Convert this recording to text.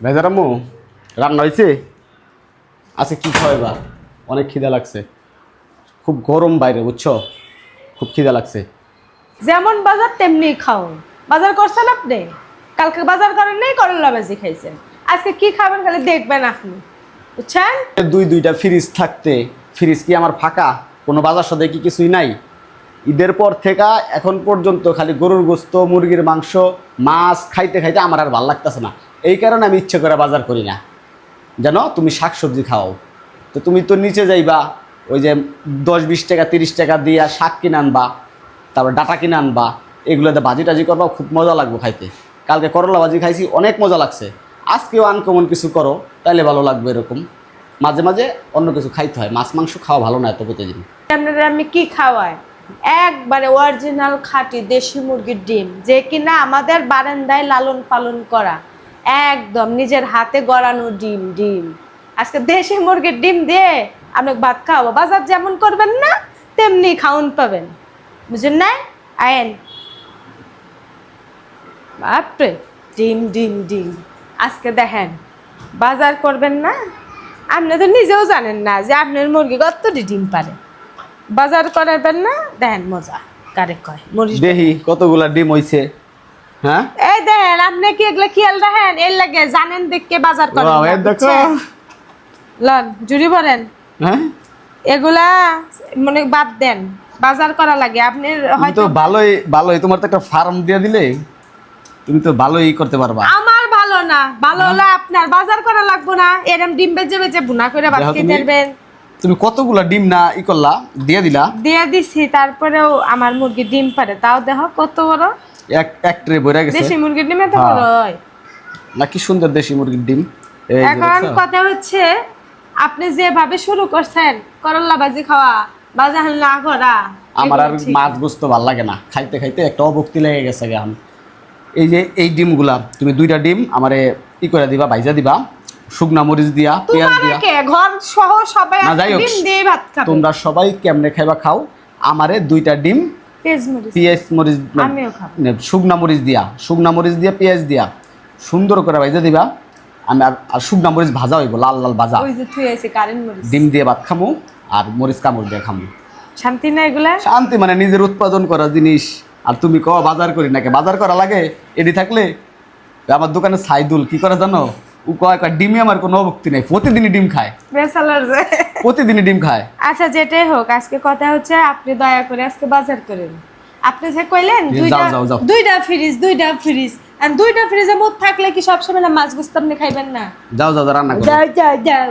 ভেজারামু রান্না হয়েছে আচ্ছা কি খাওয়াইবা? অনেক খিদা লাগছে। খুব গরম বাইরে বুঝছ? খুব খিদা লাগছে। যেমন বাজার তেমনি খাও। বাজার করছেন আপনি? কালকে বাজার করেন নাই করল্লা ভাজি খাইছেন। আজকে কি খাবেন খালি দেখবেন আপনি। বুঝছেন? দুই দুইটা ফ্রিজ থাকতে। ফ্রিজ কি আমার ফাঁকা? কোনো বাজার সাথে কি কিছুই নাই? ঈদের পর থেকে এখন পর্যন্ত খালি গরুর গোস্ত মুরগির মাংস মাছ খাইতে খাইতে আমার আর ভালো লাগতেছে না। এই কারণে আমি ইচ্ছে করে বাজার করি না। জানো, তুমি শাকসবজি খাও। তো তুমি তো নিচে যাইবা, ওই যে দশ বিশ টাকা, তিরিশ টাকা দিয়া শাক কিনে আনবা, তারপর ডাটা কিনে আনবা, এগুলোতে ভাজি টাজি করবা, খুব মজা লাগবে খাইতে। কালকে করলা ভাজি খাইছি, অনেক মজা লাগছে। আজকেও আনকমন কিছু করো তাহলে ভালো লাগবে এরকম। মাঝে মাঝে অন্য কিছু খাইতে হয়, মাছ মাংস খাওয়া ভালো না এত প্রতিদিন। আমি কি খাওয়াই? একবারে অরিজিনাল খাঁটি দেশি মুরগির ডিম, যে কিনা আমাদের বারান্দায় লালন পালন করা। একদম, নিজের হাতে গড়ানো ডিম ডিম। আজকে দেশি মুরগির ডিম দিয়ে আপনি ভাত খাওয়াবো। বাজার যেমন করবেন না, তেমনি খাউন পাবেন। বুঝলেন না আয়েন। বাপরে, ডিম ডিম ডিম। আজকে দেখেন, বাজার করবেন না? আপনি তো নিজেও জানেন না যে আপনার মুরগি কতটি ডিম পারে। বাজার করাবেন না? দেখেন মজা। কারে কয়? দেখি কতগুলা ডিম হইছে? হ্যাঁ? এই আপনি কি এগুলা খেয়াল রাখেন? এর লাগে জানেন দেখকে বাজার করেন এই দেখো। লন বলেন হ্যাঁ? এগুলা মানে বাদ দেন বাজার করা লাগে। আপনি হয়তো ভালোই ভালোই তোমার তো একটা ফার্ম দিয়ে দিলে তুমি তো ভালোই করতে পারবা। আমার ভালো না ভালো হলে আপনার বাজার করা লাগবো না এরম ডিম বেজে বেজে বুনা করে দেখো খেতে পারবেন তুমি কতগুলা ডিম না ই করলা দিয়ে দিলা? দিয়ে দিছি তারপরেও আমার মুরগি ডিম পারে তাও দেখো কত বড়? এক এক ট্রে বইরা গেছে। দেশি মুরগির ডিম এত হ্যাঁ। বড় হয়? না কি সুন্দর দেশি মুরগির ডিম। এই যে এখন কথা হচ্ছে আপনি যেভাবে শুরু করছেন করল্লা ভাজি খাওয়া না করা আমার আর মাছ ভালো লাগে না। খাইতে খাইতে একটা অবক্তি লেগে গেছে গান এই যে এই ডিমগুলা তুমি দুইটা ডিম আমারে ই করে দিবা ভাইজা দিবা শুকনা মরিচ দিয়া পেঁয়াজ দিয়া। ঘর সহ সবাই। ডিম দিয়ে ভাত খাবে। তোমরা সবাই কেমনে খাইবা খাও আমারে দুইটা ডিম পেঁয়াজ মরিচ শুকনা মরিচ দিয়া শুকনা মরিচ দিয়া পেঁয়াজ দিয়া। সুন্দর করে ভাইজা দিবা। আমি আর আর শুকনা মরিচ ভাজা হইব লাল লাল ভাজা। ডিম দিয়ে ভাত খামু আর মরিচ কামড় দিয়ে খামু। শান্তি না এগুলা? শান্তি মানে নিজের উৎপাদন করা জিনিস। আর তুমি ক বাজার করি নাকি? বাজার করা লাগে এডি থাকলে আমার দোকানে সাইদুল কি করে জানো? ও কয় কয় ডিমে আমার কোনো ভক্তি নেই। প্রতিদিনই ডিম খায়। বেসালার যে। প্রতিদিনই ডিম খায়। আচ্ছা যেটাই হোক আজকে কথা হচ্ছে আপনি দয়া করে আজকে বাজার করেন। আপনি যে কইলেন দুইটা ফ্রিজ দুইটা ফ্রিজ আর দুইটা ফ্রিজে মুখ থাকলে কি সবসময় না মাছ গুস্তাম না খাইবেন না? যাও যাও, রান্না করো। যাও যাও যাও।